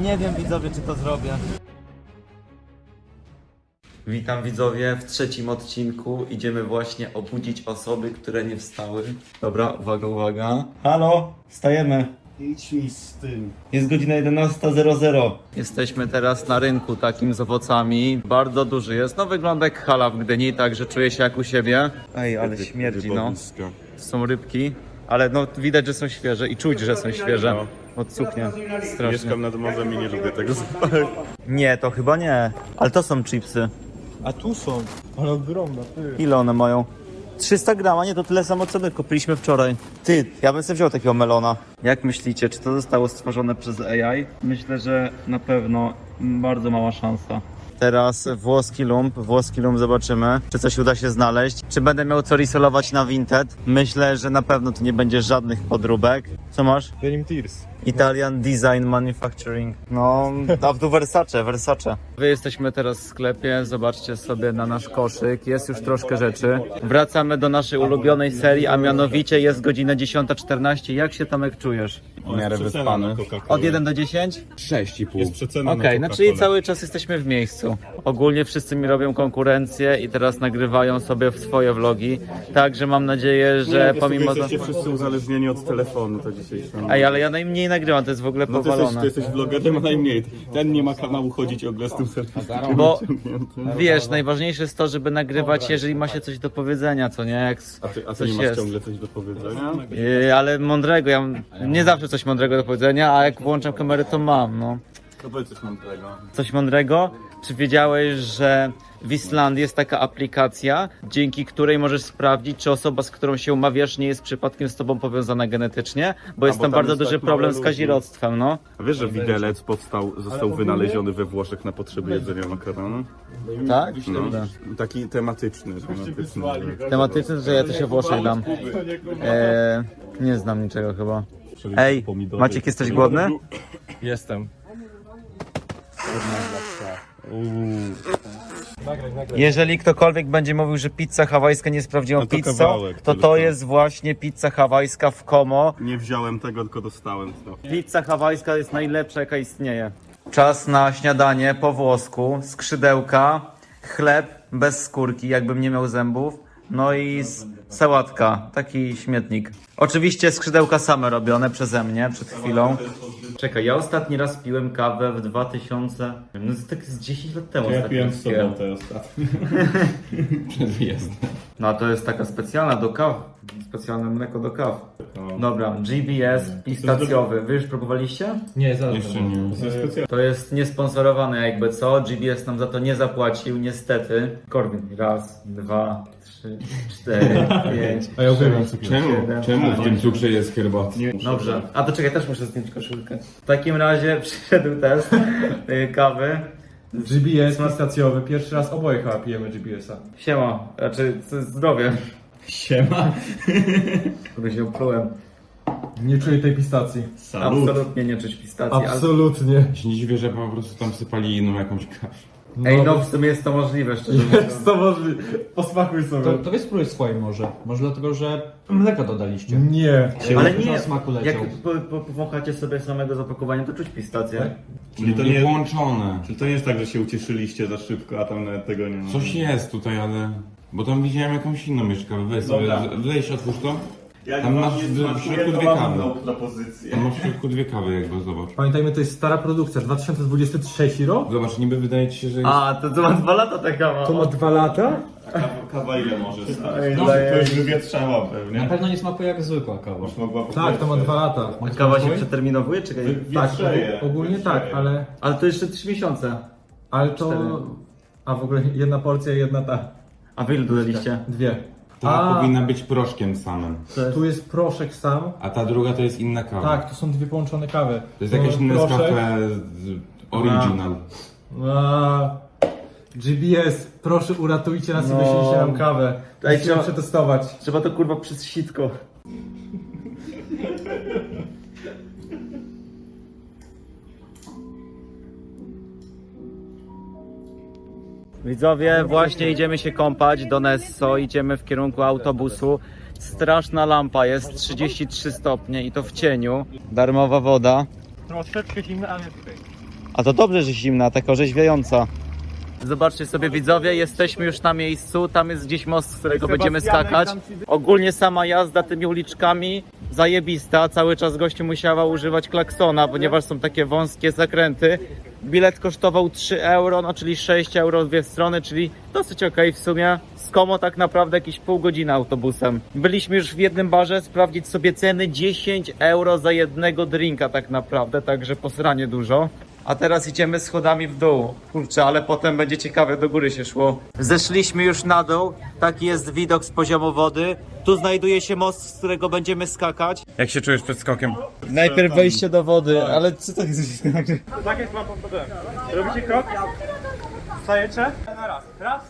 Nie wiem widzowie, czy to zrobię. Witam widzowie w trzecim odcinku. Idziemy właśnie obudzić osoby, które nie wstały. Dobra, uwaga, uwaga. Halo, wstajemy. Idź mi z tym. Jest godzina 11.00. Jesteśmy teraz na rynku takim z owocami. Bardzo duży jest. No wygląda jak hala w Gdyni, także czuję się jak u siebie. Ej, ale śmierdzi no. Są rybki, ale no widać, że są świeże i czuć, że są świeże. Odsuknie. Strasznie. Mieszkam nad morzem i nie lubię tego zapachu. Nie, to chyba nie. Ale to są chipsy. A tu są, ale ogromna, ty. Ile one mają? 300 gram, a nie to tyle samo co my kupiliśmy wczoraj. Ty, ja bym sobie wziął takiego melona. Jak myślicie, czy to zostało stworzone przez AI? Myślę, że na pewno bardzo mała szansa. Teraz włoski lump, włoski lump zobaczymy, czy coś uda się znaleźć. Czy będę miał co risolować na Vinted? Myślę, że na pewno tu nie będzie żadnych podróbek. Co masz? Denim Tears. Italian Design Manufacturing. No, a tu Versace, Versace. Wy jesteśmy teraz w sklepie, zobaczcie sobie na nasz koszyk, jest już troszkę rzeczy. Wracamy do naszej ulubionej serii, a mianowicie jest godzina 10.14. Jak się Tomek czujesz? W miarę wyspany. Od 1 do 10? 6,5. Jest przecena Okej, na no czyli Coca-Colę. cały czas jesteśmy w miejscu. Ogólnie wszyscy mi robią konkurencję i teraz nagrywają sobie swoje vlogi. Także mam nadzieję, że Jak pomimo... jesteście wszyscy uzależnieni od telefonu, to dzisiaj są... Ej, ale ja najmniej nagrywam, to jest w ogóle No ty jesteś, powalone. ty jesteś vlogerem, a najmniej. Ten nie ma kanału chodzić ogle z tym serwisem. Bo wiesz, najważniejsze jest to, żeby nagrywać, jeżeli ma się coś do powiedzenia, co nie? Jak s- A ty, a ty coś nie masz jest. ciągle coś do powiedzenia? Yy, ale mądrego, ja nie zawsze coś mądrego do powiedzenia, a jak włączam kamerę, to mam, no. To powiedz coś mądrego. Coś mądrego? Czy wiedziałeś, że w Islandii jest taka aplikacja, dzięki której możesz sprawdzić, czy osoba, z którą się umawiasz, nie jest przypadkiem z tobą powiązana genetycznie? Bo jest bo tam tam bardzo jest duży tak problem z kazirodztwem, no. A wiesz, że widelec powstał, został wynaleziony we Włoszech na potrzeby jedzenia makaronu? Tak? No. Taki tematyczny. tematyczny. Tematyczny, że ja to się Włoszech dam. Eee, nie znam niczego chyba. Ej, Maciek, jesteś głodny? Jestem. Jeżeli ktokolwiek będzie mówił, że pizza hawajska nie jest prawdziwą No to pizzą, kawałek to to jest właśnie pizza hawajska w Como. Nie wziąłem tego, tylko dostałem to. Pizza hawajska jest najlepsza, jaka istnieje. Czas na śniadanie po włosku, skrzydełka, chleb bez skórki, jakbym nie miał zębów, no i sałatka, taki śmietnik. Oczywiście skrzydełka same robione przeze mnie przed chwilą. Czekaj, ja ostatni raz piłem kawę w 2000, no to tak z 10 lat temu. ostatni raz piłem. ostatnio. Przed wyjazdem. No a to jest taka specjalna do kaw. Specjalne mleko do kaw. Dobra, GBS pistacjowy. Wy już próbowaliście? Nie, zaraz. Jeszcze nie. To jest niesponsorowane jakby co. GBS nam za to nie zapłacił, niestety. Korwin, raz, dwa, trzy, cztery, pięć. A ja uwielbiam cukier. Czemu? Siedem. Czemu w tym cukrze jest herbat? Dobrze. A to czekaj, też muszę zdjąć koszulkę. W takim razie przyszedł test y, kawy. GBS pistacjowy. Pierwszy raz oboje chyba pijemy GBS-a. Siema, znaczy z- zdrowie. Siema. Kogoś się oplułem. Nie czuję tej pistacji. Salut. Absolutnie nie czuć pistacji. ale- Absolutnie. Się nie dziwię, że po prostu tam sypali inną jakąś kaszę. Ej, no w sumie jest to możliwe, szczerze mówiąc. Jest to możliwe. Posmakuj sobie. To, to wy spróbuj swoje może. Może dlatego, że mleka dodaliście. Nie. Ale Dużo nie, smaku jak leciał. po, po, powąchacie sobie samego z opakowania, to czuć pistację. Czyli to nie włączone. czyli to nie jest tak, że się ucieszyliście za szybko, a tam nawet tego nie ma. Coś jest tutaj, ale... Bo tam widziałem jakąś inną mieszkawę. Weź sobie, Dobra. weź, otwórz to. Jak Tam wam masz nie w- w smakuje, środku to dwie mam kawy. inną propozycję. Tam masz w środku dwie kawy jakby, zobacz. Pamiętajmy, to jest stara produkcja. 2023 rok? Zobacz, niby wydaje ci się, że jest... A, to, to ma dwa lata ta kawa. To ma dwa lata? Kawa, kawa ile może stać? No, to już wywietrzała Na pewnie. pewno nie smakuje jak zwykła kawa. Już mogła Tak, to ma dwa lata. A kawa się przeterminowuje, czy Tak, Wietrzeje. ogólnie tak, Wietrzeje. ale, Ale to jeszcze trzy miesiące. ale to... Cztery. A w ogóle jedna porcja, jedna ta. A wy ile dodaliście? Dwie. Ta A, powinna być proszkiem samym. To jest... tu jest proszek sam. A ta druga to jest inna kawa. Tak, to są dwie połączone kawy. To jest jakieś Nescafe z- original. A, GBS, proszę uratujcie nas No. i wyślijcie nam kawę. Ej, Musimy trzeba- przetestować. Trzeba to kurwa przez sitko. Widzowie, właśnie idziemy się kąpać do Nesso, idziemy w kierunku autobusu. Straszna lampa jest, 33 stopnie i to w cieniu. Darmowa woda. Troszeczkę zimny, ale tutaj. A to dobrze, że zimna, taka orzeźwiająca. Zobaczcie sobie widzowie, jesteśmy już na miejscu, tam jest gdzieś most, z którego będziemy skakać. Ogólnie sama jazda tymi uliczkami zajebista, cały czas gościu musiała używać klaksona, ponieważ są takie wąskie zakręty. Bilet kosztował 3 euro, no czyli 6 euro dwie strony, czyli dosyć okej w sumie. Z tak naprawdę jakieś pół godziny autobusem. Byliśmy już w jednym barze sprawdzić sobie ceny 10 euro za jednego drinka tak naprawdę, także posranie dużo. A teraz idziemy schodami w dół. Kurczę, ale potem będzie ciekawe, do góry się szło. Zeszliśmy już na dół. Taki jest widok z poziomu wody. Tu znajduje się most, z którego będziemy skakać. Jak się czujesz przed skokiem? Najpierw wejście do wody, ale co to jest? Tak jak wam podałem. Robicie krok? Stajecie? Na raz. Raz.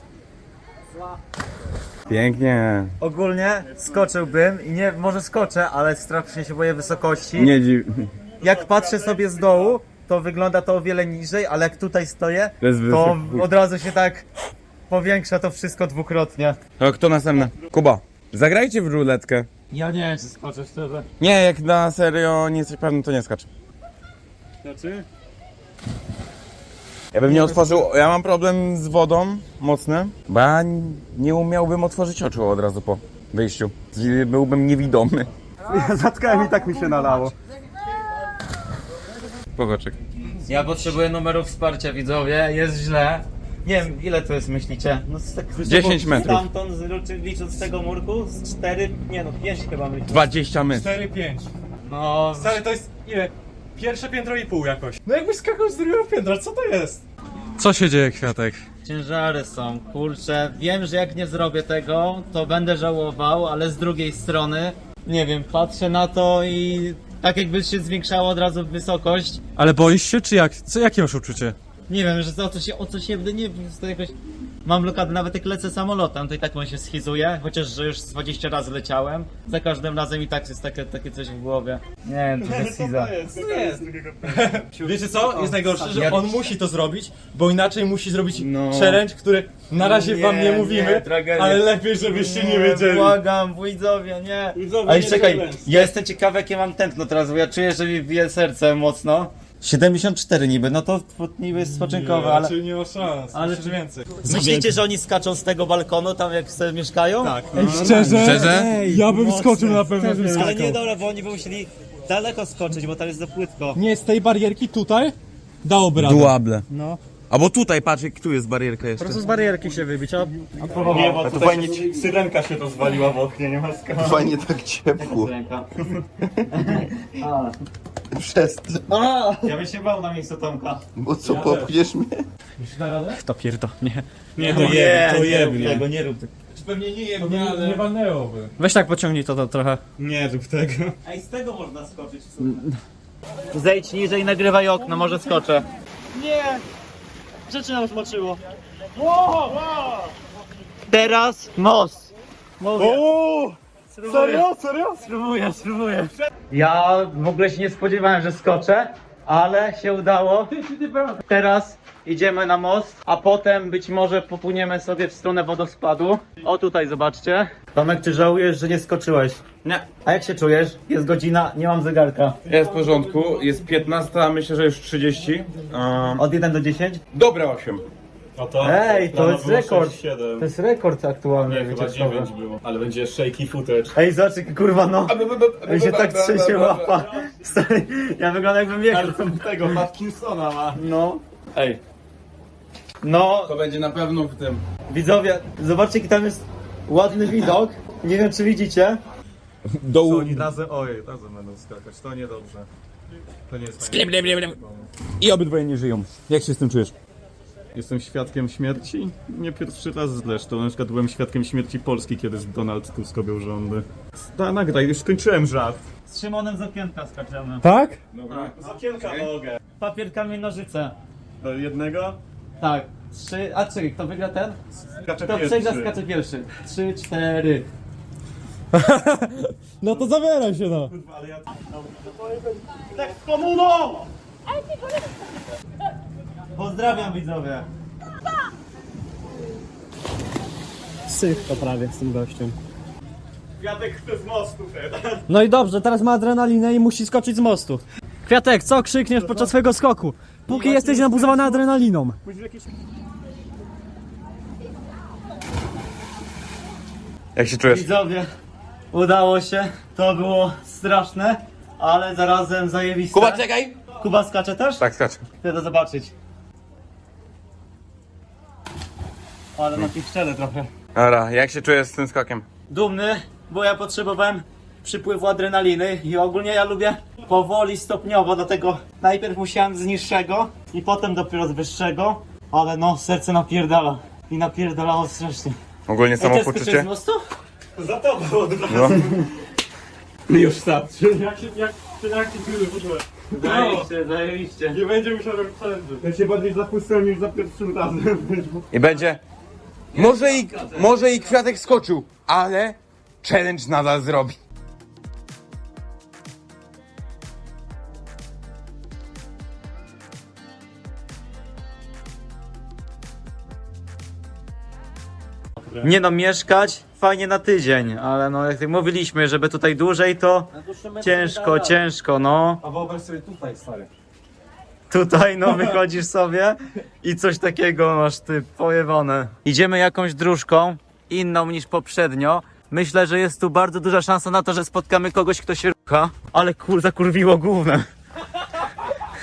Pięknie. Ogólnie skoczyłbym i nie, może skoczę, ale strasznie się boję wysokości. Nie dziw. Jak patrzę sobie z dołu, to wygląda to o wiele niżej, ale jak tutaj stoję, To jest to wysoko. od razu się tak powiększa to wszystko dwukrotnie. To kto następny? Kuba. Zagrajcie w ruletkę. Ja nie chcę skoczę szczerze. Nie, jak na serio nie jesteś pewny, to nie skacz. Znaczy? Ja bym nie otworzył, ja mam problem z wodą mocny, bo ja nie umiałbym otworzyć oczu od razu po wyjściu. Byłbym niewidomy. Zatkałem i tak mi się nalało. Pogoczek. Ja potrzebuję numerów wsparcia, widzowie, jest źle. Nie wiem, ile to jest, myślicie? No z tak, 10 metrów. Stamtąd, z- licząc z tego murku, z 4, nie no, 5 chyba myślę. 20 metrów. 4-5. No, Stary, to jest ile? Pierwsze piętro i pół jakoś. No jakbyś skakał z drugiego piętra, co to jest? Co się dzieje, Kwiatek? ciężary są, kurczę. Wiem, że jak nie zrobię tego, to będę żałował, ale z drugiej strony, nie wiem, patrzę na to i tak jakby się zwiększała od razu wysokość. Ale boisz się, czy jak? Co, jakie masz uczucie? Nie wiem, że o co się, o co się, nie wiem, to jakoś... Mam blokadę, nawet jak lecę samolotem, to i tak on się schizuje, chociaż że już z 20 razy leciałem. Za każdym razem i tak jest takie, takie coś w głowie. Nie wiem, to jest schiza. Wiecie co? Jest najgorsze, że on musi to zrobić, bo inaczej musi zrobić No. challenge, który na razie wam nie Nie, mówimy, tragedia. ale lepiej, żebyście nie wiedzieli. Błagam, widzowie, nie. Widzowie, Ale nie czekaj, ja jestem ciekawy jakie mam tętno teraz, bo ja czuję, że mi bije serce mocno. 74 niby, no to niby jest spoczynkowe, ale... Czyli nie ma szans, Ale czy więcej. Myślicie, że oni skaczą z tego balkonu, tam jak sobie mieszkają? Tak. Szczerze? Szczerze? Ja bym skoczył na pewno, żebym Ale skakał. nie, dobra, bo oni by musieli daleko skoczyć, bo tam jest za płytko. Nie, z tej barierki tutaj dałoby radę. Duable. No. Albo tutaj, patrz, jak tu jest barierka jeszcze. z barierki się wybić, a Nie, bo to fajnie syrenka się rozwaliła w oknie, nie ma skała. Fajnie tak ciepło. Przez Ja bym się bał na miejscu Tomka. Bo co, popchniesz mnie? to pierdo, nie. Nie, to je, to je, tego nie rób. Pewnie nie jebnie, ale... Nie walnęłoby. Weź tak pociągnij to, to trochę. Nie rób tego. Ej, z tego można skoczyć Zejdź niżej, nagrywaj okno, może skoczę. Nie! Rzeczy nam zmoczyło. Teraz most. O! Serio? Serio? Spróbuję, spróbuję. Ja w ogóle się nie spodziewałem, że skoczę, ale się udało. Teraz idziemy na most, a potem być może popłyniemy sobie w stronę wodospadu. O tutaj zobaczcie. Tomek, czy żałujesz, że nie skoczyłeś? Nie. A jak się czujesz? Jest godzina, nie mam zegarka. Jest w porządku, jest 15, a myślę, że już 30. Um, Od 1 do 10? dobre 8. No to Ej, to jest rekord. 7. To jest rekord aktualny. Nie, chyba wycieczkowy. 9 było. Ale będzie shaky footage. Ej, zobacz, jaki kurwa no. Mi się tak trzęsie łapa. Stary, ja wyglądam jakbym jechał. tego Matkinsona ma. No. Ej. No, To będzie na pewno w tym. widzowie, zobaczcie jaki tam jest ładny widok. Nie wiem czy widzicie. Dołu. Oni razem, oj, razem będą skakać, to niedobrze. To nie jest I obydwoje nie żyją. Jak się z tym czujesz? Jestem świadkiem śmierci? Nie pierwszy raz zresztą. Na przykład byłem świadkiem śmierci Polski, kiedy Donald Tusk objął rządy. Ta, nagraj, już skończyłem żart. Z Szymonem z okienka skaczemy. Tak? Z okienka mogę. Papier, kamień, nożyce. Do jednego? Tak. Trzy, a czekaj, kto wygra ten? Skacze Kto przegra skacze pierwszy. Trzy, cztery. No to zabieraj się no. Pozdrawiam widzowie. Sych to prawie z tym gościem. Kwiatek chce z mostu teraz. No i dobrze, teraz ma adrenalinę i musi skoczyć z mostu. Kwiatek, co krzykniesz podczas swojego skoku? Póki jesteś nabuzowany adrenaliną. Jak się czujesz? Widzowie, udało się. To było straszne, ale zarazem zajebiste. Kuba, czekaj! Kuba skacze też? Tak, skacz. Chcę to zobaczyć. Ale na piszczele trochę. Dobra, jak się czujesz z tym skokiem? Dumny, bo ja potrzebowałem przypływu adrenaliny i ogólnie ja lubię powoli, stopniowo, dlatego najpierw musiałem z niższego i potem dopiero z wyższego, ale no, serce napierdala. I napierdalało strasznie. Ogólnie Ej, też skoczyłeś samopoczucie? z mostu? No. Już starczy. Jak się, jak, jak się czujesz w ogóle? Zajebiście, zajebiście. Nie będzie musiał robić challenge. Ja się bardziej zapuszczałem niż za pierwszym razem. I będzie. Może i, może i kwiatek skoczył, ale challenge nadal zrobi. Nie no, mieszkać fajnie na tydzień, ale no jak tak mówiliśmy, żeby tutaj dłużej to ciężko, ciężko, no. A wyobraź sobie tutaj, stary. Tutaj no wychodzisz sobie i coś takiego masz ty pojebane. Idziemy jakąś dróżką, inną niż poprzednio. Myślę, że jest tu bardzo duża szansa na to, że spotkamy kogoś, kto się rucha. Ale kur, zakurwiło główne.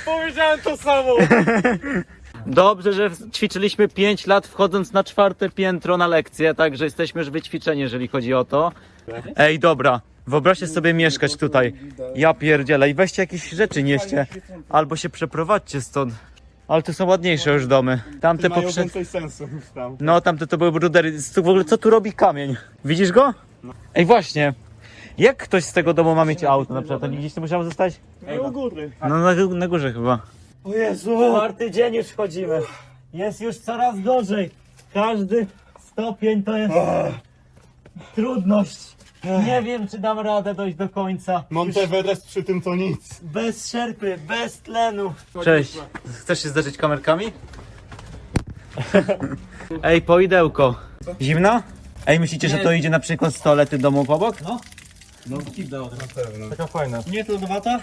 Powiedziałem to samo! Dobrze, że ćwiczyliśmy 5 lat wchodząc na czwarte piętro na lekcję, także jesteśmy już wyćwiczeni, jeżeli chodzi o to. Ej, dobra, wyobraźcie sobie mieszkać tutaj. Ja pierdzielę i weźcie jakieś rzeczy nieście, albo się przeprowadźcie stąd. Ale tu są ładniejsze już domy. Tamte Mają poprzednie... więcej sensu niż tam. No, tamte to były brudery. Tu W ogóle co tu robi kamień? Widzisz go? Ej, właśnie. Jak ktoś z tego domu ma mieć auto na przykład? To nie gdzieś to musiało zostać? Ej, u góry. No na, na górze chyba. O Jezu! Czwarty dzień już chodzimy. Jest już coraz gorzej. Każdy stopień to jest trudność. Nie wiem, czy dam radę dojść do końca. Monteverest przy tym to nic. Bez szerpy, bez tlenu. Cześć. Chcesz się zdarzyć kamerkami? Ej, poidełko. Zimno? Ej, myślicie, że to idzie na przykład z toalety domu obok? No. Taka fajna. Nie trudowata?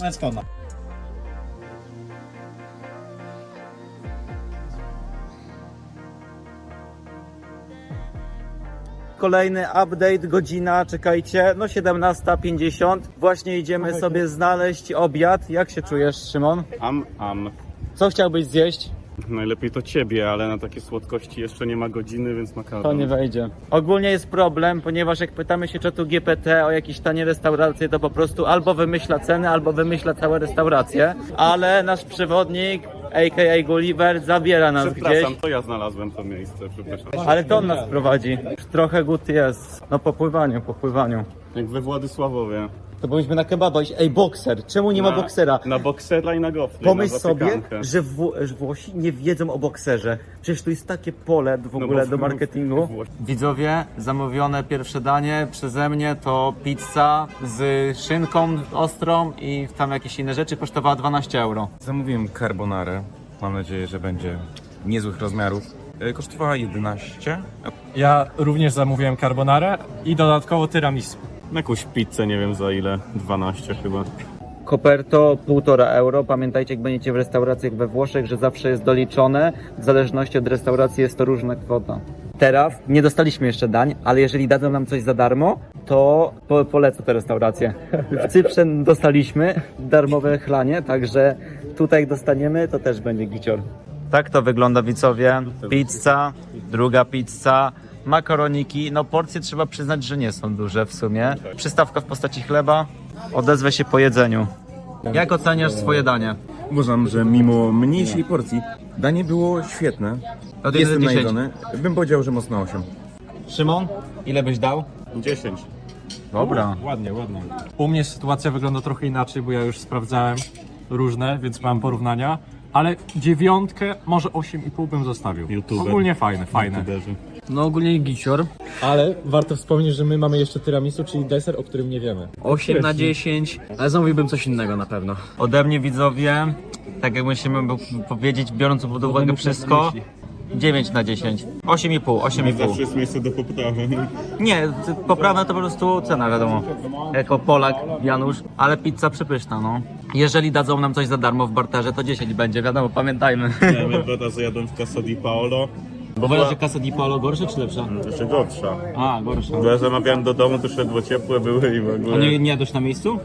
Ale skąd? Kolejny update, godzina, czekajcie, no 17.50. Właśnie idziemy sobie znaleźć obiad. Jak się czujesz, Szymon? Am, am. Co chciałbyś zjeść? Najlepiej to ciebie, ale na takie słodkości jeszcze nie ma godziny, więc makaron. To nie wejdzie. Ogólnie jest problem, ponieważ jak pytamy się czatu GPT o jakieś tanie restauracje, to po prostu albo wymyśla ceny, albo wymyśla całe restauracje. Ale nasz przewodnik, a.k.a. Gulliver, zabiera nas gdzieś. Przepraszam, to ja znalazłem to miejsce, przepraszam. Ale to on nas prowadzi. Trochę gut jest. No po pływaniu, po pływaniu. Jak we Władysławowie. To byliśmy na kebaba iść. Ej, bokser, czemu nie ma Na- boksera? Na boksera i na. Pomyśl na sobie, zapiekankę. że, Wło- że Włosi nie wiedzą o bokserze. Przecież tu jest takie pole w No ogóle bo- do marketingu. Włosi- Widzowie, zamówione pierwsze danie przeze mnie to pizza z szynką ostrą i tam jakieś inne rzeczy kosztowała 12 euro. Zamówiłem carbonarę. Mam nadzieję, że będzie niezłych rozmiarów. E, Kosztowała 11. Ja również zamówiłem carbonarę i dodatkowo tiramisu. Jakąś pizzę, nie wiem za ile, 12 chyba. Koperto 1,5 euro. Pamiętajcie, jak będziecie w restauracjach we Włoszech, że zawsze jest doliczone. W zależności od restauracji jest to różna kwota. Teraz nie dostaliśmy jeszcze dań, ale jeżeli dadzą nam coś za darmo, to po, polecę tę restaurację. W Cyprze dostaliśmy darmowe chlanie, także tutaj jak dostaniemy, to też będzie gicior. Tak to wygląda widzowie. Pizza, druga pizza, makaroniki. No porcje trzeba przyznać, że nie są duże w sumie. Przystawka w postaci chleba. Odezwę się po jedzeniu. Jak oceniasz swoje danie? Uważam, że mimo mniejszej porcji danie było świetne. Od Jestem 1 do 10. najedony. Bym powiedział, że mocno 8. Szymon, ile byś dał? 10. Dobra. Ładnie, ładnie. U mnie sytuacja wygląda trochę inaczej, bo ja już sprawdzałem różne, więc mam porównania. Ale dziewiątkę, może 8,5 bym zostawił. YouTuber. Ogólnie fajne, fajne. YouTuberzy. No ogólnie gicior. Ale warto wspomnieć, że my mamy jeszcze tiramisu, czyli deser, o którym nie wiemy. 8 na 10, ale zamówiłbym coś innego na pewno. Ode mnie widzowie, tak jak musimy powiedzieć, biorąc pod uwagę wszystko, 9 na 10. 8,5, 8,5. jest miejsce do poprawy. Nie, ty- poprawna to po prostu cena, wiadomo. Jako Polak, Janusz, ale pizza przepyszna, no. Jeżeli dadzą nam coś za darmo w barterze, to 10 będzie, wiadomo, pamiętajmy. Ja my dwa razy jadłem w Casa di Paolo. Bo uważasz, że Casa di Paolo gorsza czy lepsza? Jeszcze gorsza. A, gorsza. Bo ja zamawiałem do domu, to szedło ciepłe były i w A ogóle... nie, nie jadłeś na miejscu?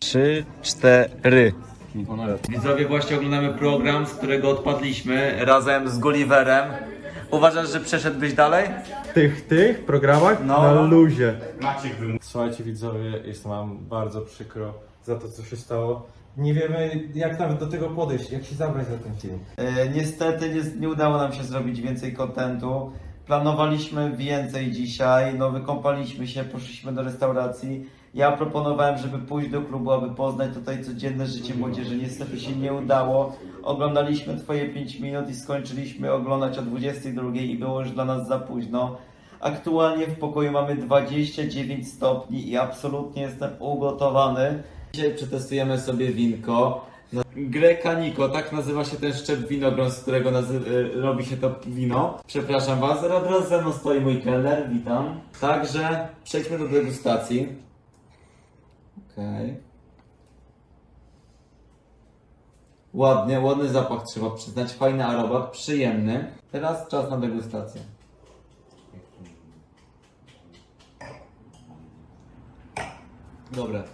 3, 4. Widzowie, właśnie oglądamy program, z którego odpadliśmy razem z Gulliverem. Uważasz, że przeszedłbyś dalej? W tych, tych programach No. na luzie. Słuchajcie widzowie, jest nam bardzo przykro za to, co się stało. Nie wiemy, jak nawet do tego podejść, jak się zabrać za ten film. E, niestety nie, nie udało nam się zrobić więcej kontentu. Planowaliśmy więcej dzisiaj, no wykąpaliśmy się, poszliśmy do restauracji. Ja proponowałem, żeby pójść do klubu, aby poznać tutaj codzienne życie młodzieży. Niestety się nie udało. Oglądaliśmy Twoje 5 minut i skończyliśmy oglądać o 22 i było już dla nas za późno. Aktualnie w pokoju mamy 29 stopni i absolutnie jestem ugotowany. Dzisiaj przetestujemy sobie winko. Grekaniko, tak nazywa się ten szczep winogron, z którego y, robi się to wino. Przepraszam Was, teraz ze mną stoi mój kelner, witam. Także przejdźmy do degustacji. Okej. Ładnie, ładny zapach trzeba przyznać, fajny aromat, przyjemny. Teraz czas na degustację. Dobra.